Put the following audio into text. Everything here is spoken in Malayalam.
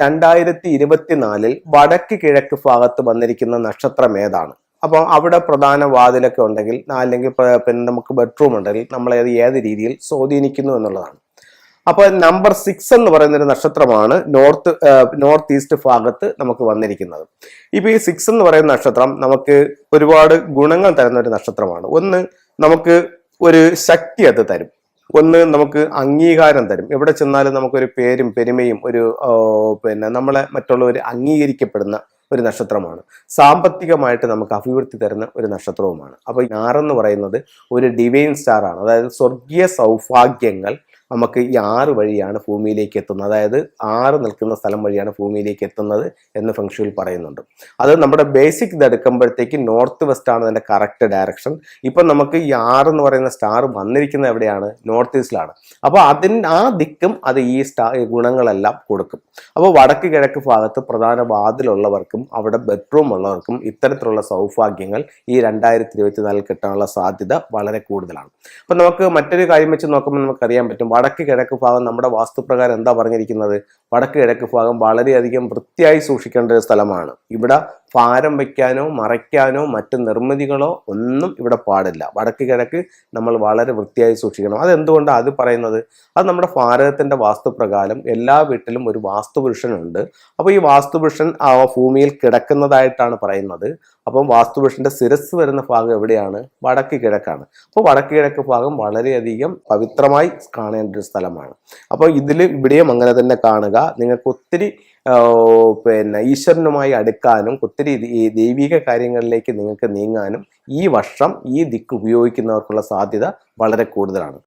രണ്ടായിരത്തി ഇരുപത്തിനാലിൽ വടക്ക് കിഴക്ക് ഭാഗത്ത് വന്നിരിക്കുന്ന നക്ഷത്രം ഏതാണ്? അപ്പോൾ അവിടെ പ്രധാന വാതിലൊക്കെ ഉണ്ടെങ്കിൽ അല്ലെങ്കിൽ പിന്നെ നമുക്ക് ബെഡ്റൂം ഉണ്ടെങ്കിൽ നമ്മളെ അത് ഏത് രീതിയിൽ സ്വാധീനിക്കുന്നു എന്നുള്ളതാണ്. അപ്പോൾ നമ്പർ സിക്സ് എന്ന് പറയുന്ന ഒരു നക്ഷത്രമാണ് നോർത്ത് നോർത്ത് ഈസ്റ്റ് ഭാഗത്ത് നമുക്ക് വന്നിരിക്കുന്നത്. ഇപ്പൊ ഈ സിക്സ് എന്ന് പറയുന്ന നക്ഷത്രം നമുക്ക് ഒരുപാട് ഗുണങ്ങൾ തരുന്ന ഒരു നക്ഷത്രമാണ്. ഒന്ന് നമുക്ക് ഒരു ശക്തി അത് തരും. ഒന്ന് നമുക്ക് അംഗീകാരം തരും. എവിടെ ചെന്നാലും നമുക്കൊരു പേരും പെരുമയും ഒരു പിന്നെ നമ്മളെ മറ്റുള്ളവർ അംഗീകരിക്കപ്പെടുന്ന ഒരു നക്ഷത്രമാണ്. സാമ്പത്തികമായിട്ട് നമുക്ക് അഭിവൃദ്ധി തരുന്ന ഒരു നക്ഷത്രവുമാണ്. അപ്പോൾ ഞാറെന്ന് പറയുന്നത് ഒരു ഡിവൈൻ സ്റ്റാർ ആണ്. അതായത് സ്വർഗീയ സൗഭാഗ്യങ്ങൾ നമുക്ക് ഈ ആറ് വഴിയാണ് ഭൂമിയിലേക്ക് എത്തുന്നത്. അതായത് ആറ് നിൽക്കുന്ന സ്ഥലം വഴിയാണ് ഭൂമിയിലേക്ക് എത്തുന്നത് എന്ന് ഫംഗ്ഷനിൽ പറയുന്നുണ്ട്. അത് നമ്മുടെ ബേസിക് ഇത് എടുക്കുമ്പോഴത്തേക്ക് നോർത്ത് വെസ്റ്റ് ആണ് അതിന്റെ കറക്റ്റ് ഡയറക്ഷൻ. ഇപ്പം നമുക്ക് ഈ ആറ് എന്ന് പറയുന്ന സ്റ്റാർ വന്നിരിക്കുന്നത് എവിടെയാണ്? നോർത്ത് ഈസ്റ്റിലാണ്. അപ്പോൾ അതിന് ആ ദിക്കും അത് ഈ സ്റ്റാ ഗുണങ്ങളെല്ലാം കൊടുക്കും. അപ്പോൾ വടക്ക് കിഴക്ക് ഭാഗത്ത് പ്രധാന വാതിലുള്ളവർക്കും അവിടെ ബെഡ്റൂം ഉള്ളവർക്കും ഇത്തരത്തിലുള്ള സൗഭാഗ്യങ്ങൾ ഈ രണ്ടായിരത്തി ഇരുപത്തിനാലിൽ കിട്ടാനുള്ള സാധ്യത വളരെ കൂടുതലാണ്. അപ്പം നമുക്ക് മറ്റൊരു കാര്യം വെച്ച് നോക്കുമ്പോൾ നമുക്കറിയാൻ പറ്റും വടക്ക് കിഴക്ക് ഭാഗം നമ്മുടെ വാസ്തുപ്രകാരം എന്താ പറഞ്ഞിരിക്കുന്നത്? വടക്ക് കിഴക്ക് ഭാഗം വളരെയധികം വൃത്തിയായി സൂക്ഷിക്കേണ്ട ഒരു സ്ഥലമാണ്. ഇവിടെ ഭാരം വയ്ക്കാനോ മറയ്ക്കാനോ മറ്റ് നിർമ്മിതികളോ ഒന്നും ഇവിടെ പാടില്ല. വടക്ക് കിഴക്ക് നമ്മൾ വളരെ വൃത്തിയായി സൂക്ഷിക്കണം. അതെന്തുകൊണ്ടാണ് അത് പറയുന്നത്? അത് നമ്മുടെ ഭാരതത്തിന്റെ വാസ്തുപ്രകാരം എല്ലാ വീട്ടിലും ഒരു വാസ്തുപുരുഷനുണ്ട്. അപ്പോൾ ഈ വാസ്തുപുരുഷൻ ആ ഭൂമിയിൽ കിടക്കുന്നതായിട്ടാണ് പറയുന്നത്. അപ്പം വാസ്തുപുരുഷന്റെ ശിരസ് വരുന്ന ഭാഗം എവിടെയാണ്? വടക്ക് കിഴക്കാണ്. അപ്പോൾ വടക്ക് കിഴക്ക് ഭാഗം വളരെയധികം പവിത്രമായി കാണേണ്ട ഒരു സ്ഥലമാണ്. അപ്പോൾ ഇതിൽ ഇവിടെയും അങ്ങനെ തന്നെ കാണുക. നിങ്ങൾക്ക് ഒത്തിരി പിന്നെ ഈശ്വരനുമായി അടുക്കാനും ഒത്തിരി ഈ ദൈവിക കാര്യങ്ങളിലേക്ക് നിങ്ങൾക്ക് നീങ്ങാനും ഈ വർഷം ഈ ദിക്ക് ഉപയോഗിക്കുന്നവർക്കുള്ള സാധ്യത വളരെ കൂടുതലാണ്.